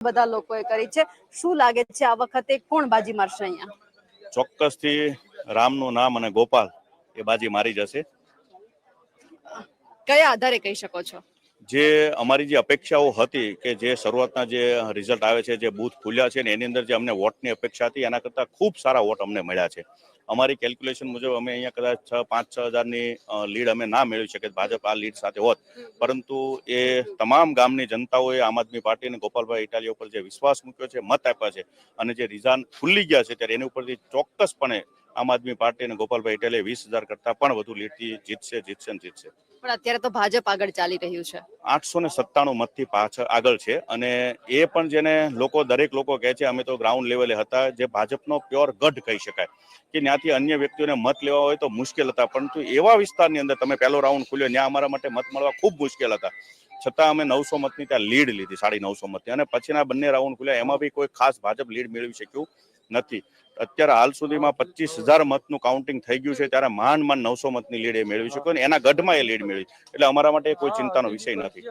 બધા લોકોએ કરી છે. શું લાગે છે આ વખતે કોણ બાજી મારશે અહીંયા? ચોક્કસથી રામનું નામ અને ગોપાલ એ બાજી મારી જશે. કયા આધારે કહી શકો છો? જે અમારી જે અપેક્ષાઓ હતી કે જે શરૂઆતના જે રિઝલ્ટ આવે છે જે બૂથ ખુલ્યા છે ને એની અંદર જે અમને વોટની અપેક્ષા હતી એના કરતાં ખૂબ સારા વોટ અમને મળ્યા છે. અમારી કેલ્ક્યુલેશન મુજબ અમે અહીંયા કદાચ છ, પાંચ, છ હજારની લીડ અમે ના મેળવી શકીએ ભાજપ આ લીડ સાથે હોત. પરંતુ એ તમામ ગામની જનતાઓએ આમ આદમી પાર્ટી અને ગોપાલભાઈ ઇટાલિયા ઉપર જે વિશ્વાસ મૂક્યો છે, મત આપ્યા છે અને જે રિઝાન ખુલ્લી ગયા છે, ત્યારે એની ઉપરથી ચોક્કસપણે આમ આદમી પાર્ટી અને ગોપાલભાઈ ઇટાલિયા વીસ હજાર કરતાં પણ વધુ લીડથી જીતશે જીતશે ને જીતશે. પણ અત્યારે તો ભાજપ આગળ ચાલી રહ્યું છે. આઠસો ને સત્તાણું મતથી પાછળ આગળ છે અને એ પણ જેને લોકો, દરેક લોકો કહે છે, અમે તો ગ્રાઉન્ડ લેવલે હતા, જે ભાજપનો પ્યોર ગઢ કહી શકાય. કે ત્યાંથી અન્ય વ્યક્તિઓને મત લેવા હોય તો મુશ્કેલ હતા, પરંતુ એવા વિસ્તારની અંદર તમે પહેલો રાઉન્ડ ખુલ્યો, ત્યાં અમારા માટે મત મળવા ખૂબ મુશ્કેલ હતા. છતાં અમે નવસો મતની ત્યાં લીડ લીધી, સાડી નવસો મતની. અને પછીના બંને રાઉન્ડ ખુલ્યા, એમાં બી કોઈ ખાસ ભાજપ લીડ મેળવી શક્યું નથી. અત્યારે હાલ સુધીમાં પચીસ હજાર મતનું કાઉન્ટિંગ થઈ ગયું છે. ત્યારે મહાન મહાન નવસો મતની લીડ એ મેળવી શક્યો અને એના ગઢમાં એ લીડ મેળવી. એટલે અમારા માટે કોઈ ચિંતાનો વિષય નથી.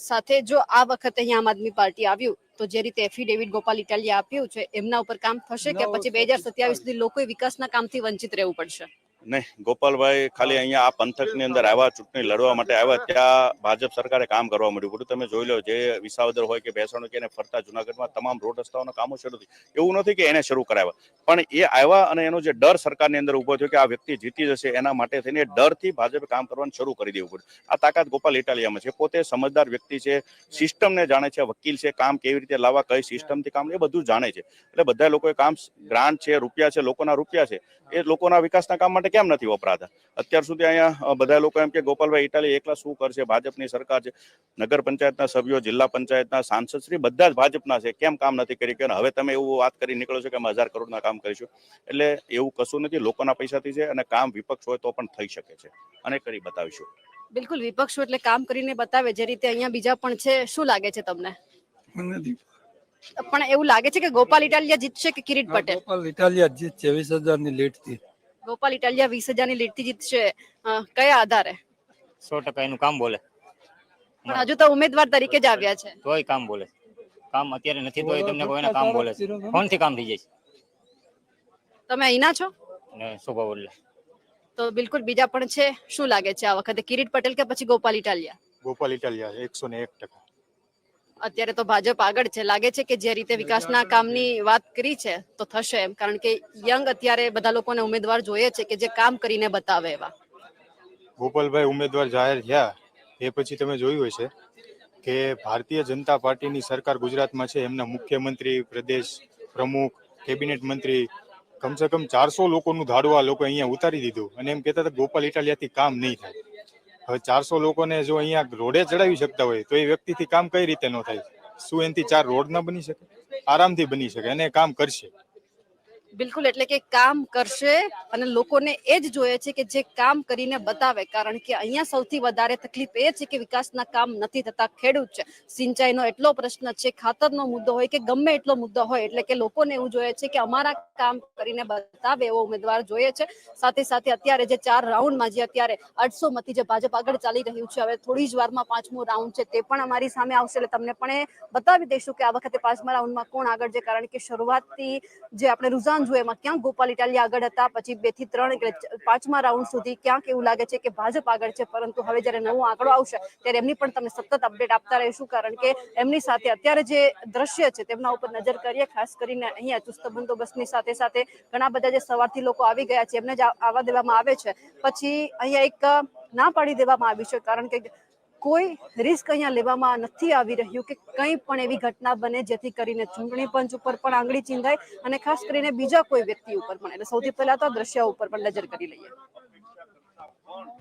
સાથે જો આ વખતે અહીંયા આમ આદમી પાર્ટી આવ્યું તો જે રીતે એફિડેવિટ ગોપાલ ઇટાલિયા આપ્યું છે એમના ઉપર કામ થશે કે પછી બે હજાર સત્યાવીસ સુધી લોકો વિકાસના કામથી વંચિત રહેવું પડશે? નહીં, ગોપાલભાઈ ખાલી અહીંયા આ પંથકની અંદર આવ્યા, ચૂંટણી લડવા માટે આવ્યા, ત્યાં ભાજપ સરકારે કામ કરવા મળ્યું બધું તમે જોઈ લો, જે વિસાવદર હોય કે ભેસાણ કે એને ફરતા જુનાગઢમાં તમામ રોડ રસ્તાઓના કામો શરૂ થઈ. એવું નથી કે એને શરૂ કરાવ્યા. પણ એ આવ્યા અને એનો જે ડર સરકારની અંદર ઊભો થયો કે આ વ્યક્તિ જીતી જશે એના માટે થઈને ડરથી ભાજપે કામ કરવાનું શરૂ કરી દેવું પડ્યું. આ તાકાત ગોપાલ ઇટાલિયામાં છે. પોતે સમજદાર વ્યક્તિ છે, સિસ્ટમને જાણે છે, વકીલ છે, કામ કેવી રીતે લાવવા, કઈ સિસ્ટમથી કામ એ બધું જાણે છે. એટલે બધા લોકોએ કામ ગ્રાન્ટ છે, રૂપિયા છે, લોકોના રૂપિયા છે. એ લોકોના વિકાસના કામ માટે કેમ નથી વપરાતા? અત્યાર સુધી અહીંયા બધા લોકો એમ કે ગોપાલભાઈ ઇટાલી એકલા શું કરશે? ભાજપની સરકાર છે નગર પંચાયતના સભ્યો જિલ્લા પંચાયતના સાંસદ શ્રી બધા જ ભાજપના છે. કેમ કામ નથી કરી કે હવે તમે એવું વાત કરી નીકળો છો કે અમે હજાર કરોડના કામ કરીશું. એટલે એવું કશું નથી. લોકોના પૈસાથી છે અને કામ વિપક્ષ હોય તો પણ થઈ શકે છે. અને કરી બતાવીશું. બિલકુલ વિપક્ષો એટલે કામ કરીને બતાવે જે રીતે અહીંયા બીજા પણ છે. શું લાગે છે તમને? પણ એવું લાગે છે કે ગોપાલ ઇટાલિયા જીતશે કે કિરીટ પટેલ? ગોપાલ ઇટાલિયા જીત છે વીસ હજારની લીડથી ગોપાલ ઇટાલિયા વીસ હજારની લીડથી જીતશે. કયા આધારે? સો ટકા એનું કામ બોલે. પણ હજુ તો ઉમેદવાર તરીકે જ આવ્યા છે. તોય કામ બોલે. કામ અત્યારે નથી તોય તમને કોઈના કામ બોલે છે. ફોનથી કામ થઈ જાય તમે અહીંના છો? ને શોભા બોલે તો બિલકુલ બીજા પણ છે. શું લાગે છે આ વખતે? કિરીટ પટેલ કે પછી ગોપાલ ઇટાલિયા? ગોપાલ ઇટાલિયા એકસો ને એક ટકા. અત્યારે તો ભાજપ આગળ છે. લાગે છે કે જે રીતે વિકાસના કામની વાત કરી છે તો થશે એમ. કારણ કે યંગ અત્યારે બધા લોકોને ઉમેદવાર જોઈએ છે કે જે કામ કરીને બતાવે એવા. ગોપાલભાઈ ઉમેદવાર જાહેર થયા. એ પછી તમે જોયું હશે કે ભારતીય જનતા પાર્ટીની સરકાર ગુજરાતમાં છે. એમના મુખ્યમંત્રી પ્રદેશ પ્રમુખ કેબિનેટ મંત્રી કમસે કમ ચારસો લોકોનું ધાડું આ લોકો અહીંયા ઉતારી દીધું. અને એમ કહેતા હતા ગોપાલ ઇટાલિયાથી કામ નહીં થાય. હવે ચારસો લોકોને જો અહીંયા રોડે ચડાવી શકતા હોય, તો એ વ્યક્તિથી કામ કઈ રીતે ન થાય? શું એનાથી ચાર રોડ ન બની શકે? આરામથી બની શકે, અને કામ કરશે. બિલકુલ, એટલે કે કામ કરશે અને લોકોને એ જ જોઈએ છે કે જે કામ કરીને બતાવે. કારણ કે અહીંયા સૌથી વધારે તકલીફ એ છે કે વિકાસના કામ નથી થતા. ખેડૂત છે. સિંચાઈનો એટલો પ્રશ્ન છે, ખાતરનો મુદ્દો હોય કે ગમે એટલો મુદ્દો હોય, એટલે કે લોકોને એવું જોઈએ છે કે અમારા કામ કરીને બતાવે એવો ઉમેદવાર જોઈએ છે. સાથે સાથે અત્યારે જે ચાર રાઉન્ડમાં જે અત્યારે આઠસો મતી જે ભાજપ આગળ ચાલી રહ્યું છે, હવે થોડી જ વારમાં પાંચમો રાઉન્ડ છે, તે પણ અમારી સામે આવશે. એટલે તમને પણ બતાવી દઈશું કે આ વખતે પાંચમા રાઉન્ડમાં કોણ આગળ છે. કારણ કે શરૂઆતથી જે આપણે રુઝાન જોઈએ એમાં ક્યાં ગોપાલ ઇટાલી આગળ હતા, પછી બેથી ત્રણ એટલે પાંચમા રાઉન્ડ સુધી ક્યાંક એવું લાગે છે કે ભાજપ આગળ છે, પરંતુ હવે જ્યારે નવો આંકડો આવશે, ત્યારે એમની પણ તમને સતત અપડેટ આપતા રહીશું, કારણ કે એમની સાથે અત્યારે જે દ્રશ્ય છે, તેમના ઉપર નજર કરીએ, ખાસ કરીને અહીંયા ચુસ્ત બંદોબસ્તની સાથે સાથે ઘણા બધા જે સવારથી લોકો આવી ગયા છે, એમને જ આવવા દેવામાં આવે છે. પછી અહીંયા એક ના પાડી દેવામાં આવી છે, કારણ કે કોઈ રિસ્ક અહીંયા લેવામાં નથી આવી રહ્યું કે કંઈ પણ એવી ઘટના બને જેથી કરીને ચૂંટણી પંચ ઉપર પણ આંગળી ચીંધાય અને ખાસ કરીને બીજા કોઈ વ્યક્તિ ઉપર પણ. એટલે સૌથી પહેલા તો આ દ્રશ્ય ઉપર પણ નજર કરી લઈએ.